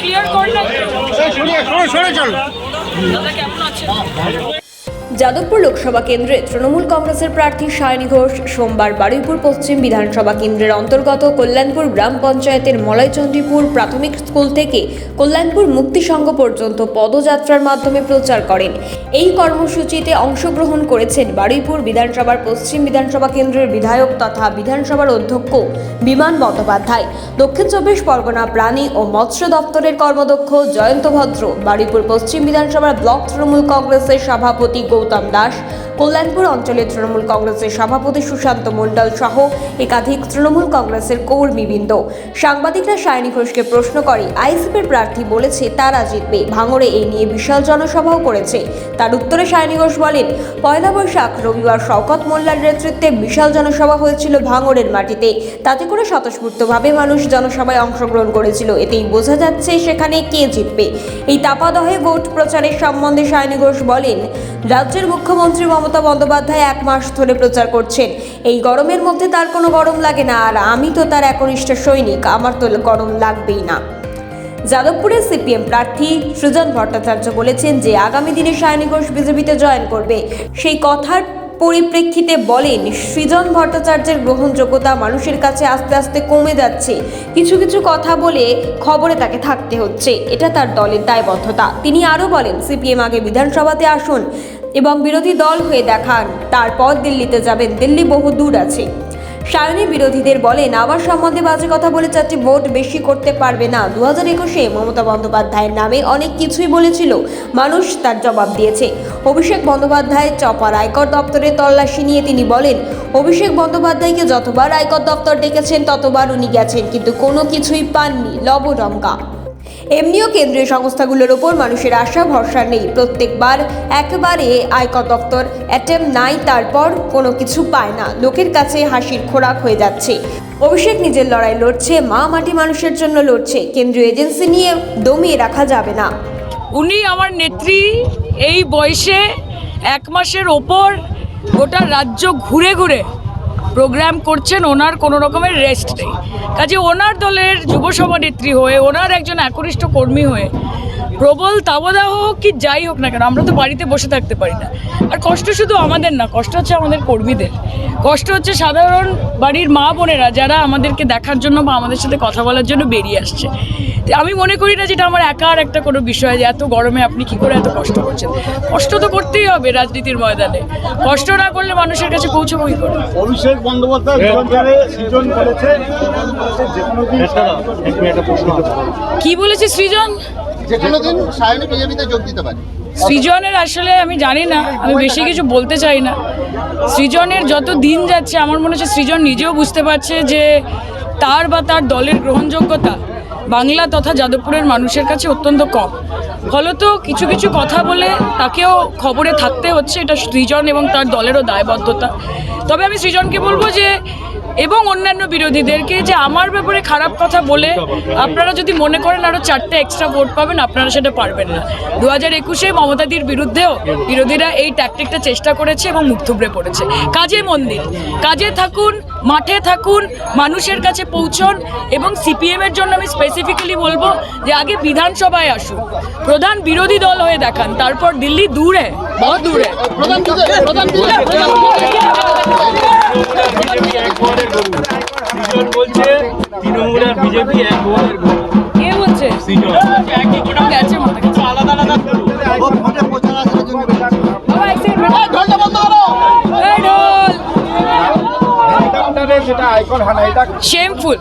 Clear কর চল। দাদা কেমন আছেন? যাদবপুর লোকসভা কেন্দ্রে তৃণমূল কংগ্রেসের প্রার্থী সায়নী ঘোষ, সোমবার বারুইপুর পশ্চিম বিধানসভা কেন্দ্রের অন্তর্গত কল্যাণপুর গ্রাম পঞ্চায়েতের মলয়চণ্ডীপুর প্রাথমিক স্কুল থেকে কল্যাণপুর মুক্তি সংঘ পর্যন্ত পদযাত্রার মাধ্যমে প্রচার করেন। এই কর্মসূচিতে অংশগ্রহণ করেছেন বারুইপুর বিধানসভার পশ্চিম বিধানসভা কেন্দ্রের বিধায়ক তথা বিধানসভার অধ্যক্ষ বিমান বন্দ্যোপাধ্যায়। দক্ষিণ চব্বিশ পরগনা প্রাণী ও মৎস্য দপ্তরের কর্মদক্ষ জয়ন্ত ভদ্র। বারুইপুর পশ্চিম বিধানসভার ব্লক তৃণমূল কংগ্রেসের সভাপতি গৌতম দাস। কল্যাণপুর অঞ্চলের তৃণমূল কংগ্রেসের সভাপতি সুশান্ত মণ্ডল সহ একাধিক তৃণমূল কংগ্রেসের কর্মীবৃন্দ। সাংবাদিকরা সায়নী ঘোষকে প্রশ্ন করে আইসিপির প্রার্থী বলেছে তারা জিতবে। ভাঙড়ে এই নিয়ে বিশাল জনসভাও করেছে। তার উত্তরে সায়নী ঘোষ বলেন, পয়লা বৈশাখ, রবিবার শওকত মোল্লার নেতৃত্বে বিশাল জনসভা হয়েছিল ভাঙড়ের মাটিতে। তাতে করে স্বতঃস্ফূর্তভাবে মানুষ জনসভায় অংশগ্রহণ করেছিল। এতেই বোঝা যাচ্ছে সেখানে কে জিতবে। এই তাপাদহে ভোট প্রচারের সম্বন্ধে সায়নী ঘোষ বলেন রাজ্যের মুখ্যমন্ত্রী মমতা বন্দ্যোপাধ্যায় এক মাস ধরে প্রচার করছেন। এই গরমের মধ্যে তার কোনো গরম লাগে না, আর আমি তো তার একনিষ্ঠ সৈনিক, আমার তো গরম লাগবেই না। যাদবপুরে সিপিএম প্রার্থী সৃজন ভট্টাচার্য বলেছেন যে, আগামী দিনে সায়নী ঘোষ বিজেপিতে জয়েন করবে। সেই কথার পরিপ্রেক্ষিতে বলেন, সৃজন ভট্টাচার্যের গ্রহণযোগ্যতা মানুষের কাছে আস্তে আস্তে কমে যাচ্ছে। কিছু কিছু কথা বলে খবরে তাকে থাকতে হচ্ছে। এটা তার দলের দায়বদ্ধতা। তিনি আরও বলেন, সিপিএম আগে বিধানসভাতে আসুন এবং বিরোধী দল হয়ে দেখান। তারপর দিল্লিতে যাবেন। দিল্লি বহু দূর আছে। সায়নী বিরোধীদের বলেন আবার সম্বন্ধে বাজে কথা বলে চারটি ভোট বেশি করতে পারবে না। দু হাজার একুশে মমতা বন্দ্যোপাধ্যায়ের নামে অনেক কিছুই বলেছিল। মানুষ তার জবাব দিয়েছে। অভিষেক বন্দ্যোপাধ্যায় চপার আয়কর দপ্তরে তল্লাশি নিয়ে তিনি বলেন, অভিষেক বন্দ্যোপাধ্যায়কে যতবার আয়কর দপ্তর ডেকেছেন, ততবার উনি গেছেন, কিন্তু কোনো কিছুই পাননি। লবডঙ্কা এমনিও কেন্দ্রীয় সংস্থাগুলোর ওপর মানুষের আশা, ভরসা নেই। প্রত্যেকবার একবারে আয়কর দপ্তর অ্যাটেম নাই, তারপর কোনো কিছু পায় না। লোকের কাছে হাসির খোরাক হয়ে যাচ্ছে। অভিষেক নিজের লড়াই লড়ছে, মা মাটি মানুষের জন্য লড়ছে। কেন্দ্রীয় এজেন্সি নিয়ে দমিয়ে রাখা যাবে না। উনি আমার নেত্রী, এই বয়সে এক মাসের ওপর গোটা রাজ্য ঘুরে ঘুরে প্রোগ্রাম করছেন, ওনার কোনো রকমের রেস্ট নেই। কাজে ওনার দলের যুব সভানেত্রী হয়ে, ওনার একজন একনিষ্ঠ কর্মী হয়ে প্রবল তাবদাহ হোক কি যাই হোক না কেন আমরা তো বাড়িতে বসে থাকতে পারি না। আর কষ্ট শুধু আমাদের না কষ্ট হচ্ছে আমাদের কর্মীদের। কষ্ট হচ্ছে সাধারণ বাড়ির মা বোনেরা যারা আমাদেরকে দেখার জন্য বা আমাদের সাথে কথা বলার জন্য বেরিয়ে আসছে। আমি মনে করি না যেটা আমার একার একটা কোনো বিষয় যে এত গরমে আপনি কি করে এত কষ্ট করছেন। কষ্ট তো করতেই হবে রাজনীতির ময়দানে। কষ্ট না করলে মানুষের কাছে পৌঁছবো কি করে অভিষেক বন্দ্যোপাধ্যায় বিরোধীরা সৃজন বলেছে যে কোনো দিন কি বলেছে সৃজন? যে কোনো দিন সায়নী বিজেপিতে যোগ দিতে পারে। সৃজনের আসলে আমি জানি না, আমি বেশি কিছু বলতে চাই না। সৃজনের যত দিন যাচ্ছে, আমার মনে হচ্ছে সৃজন নিজেও বুঝতে পারছে যে তার বা তার দলের গ্রহণযোগ্যতা বাংলা তথা যাদবপুরের মানুষের কাছে অত্যন্ত কম। ফলত কিছু কিছু কথা বলে তাকেও খবরে থাকতে হচ্ছে, এটা সৃজন এবং তার দলেরও দায়বদ্ধতা। তবে আমি সৃজনকে বলব যে এবং অন্যান্য বিরোধীদেরকে যে আমার ব্যাপারে খারাপ কথা বলে আপনারা যদি মনে করেন আরও চারটে এক্সট্রা ভোট পাবেন, আপনারা সেটা পারবেন না। দু হাজার একুশে মমতাদির বিরুদ্ধেও বিরোধীরা এই ট্যাকটিকটা চেষ্টা করেছে এবং মুখ থুবড়ে পড়েছে। কাজে মন্দির। কাজে থাকুন মাঠে থাকুন মানুষের কাছে পৌঁছন এবং সিপিএম এর জন্য আমি স্পেসিফিক্যালি বলব যে আগে বিধানসভায় আসুন। প্রধান বিরোধী দল হয়ে দেখান তারপর দিল্লি দূরে বহু দূরে। তৃণমূল আর বিজেপি এক কে বলছে। হেলিকপ্টারে যেটা আয়কর হানা এটা শেমফুল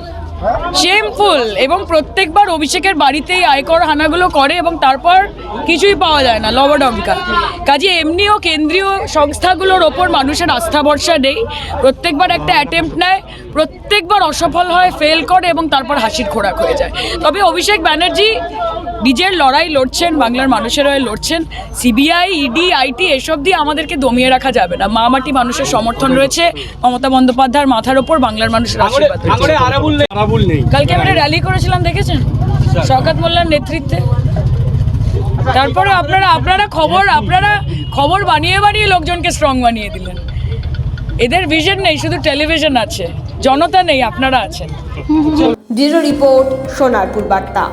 শেমফুল এবং প্রত্যেকবার অভিষেকের বাড়িতেই আয়কর হানাগুলো করে এবং তারপর কিছুই পাওয়া যায় না লবডঙ্কা কাজে এমনিও কেন্দ্রীয় সংস্থাগুলোর ওপর মানুষের আস্থা ভরসা নেই। প্রত্যেকবার একটা অ্যাটেম্প্ট নেয়, প্রত্যেকবার অসফল হয় ফেল করে এবং তারপর হাসির খোরাক হয়ে যায়। তবে অভিষেক ব্যানার্জি নিজের লড়াই লড়ছেন, বাংলার মানুষের হয়ে লড়ছেন। সিবিআই ইডি আইটি এসব দিয়ে আমাদেরকে দমিয়ে রাখা যাবে না। মা মাটি মানুষের সমর্থন রয়েছে, মমতা বন্দ্যোপাধ্যায়ের মাথার ওপর বাংলার মানুষের আশীর্বাদ আরাবুল নেই। কালকে আমরা র্যালি করেছিলাম দেখেছেন? শওকত মোল্লার নেতৃত্বে। তারপরে আপনারা আপনারা খবর আপনারা খবর বানিয়ে বানিয়ে লোকজনকে স্ট্রং বানিয়ে দিলেন। এদের ভিশন নেই শুধু টেলিভিশন আছে। জনতা নেই আপনারা আছেন। ব্যুরো রিপোর্ট সোনারপুর বার্তা।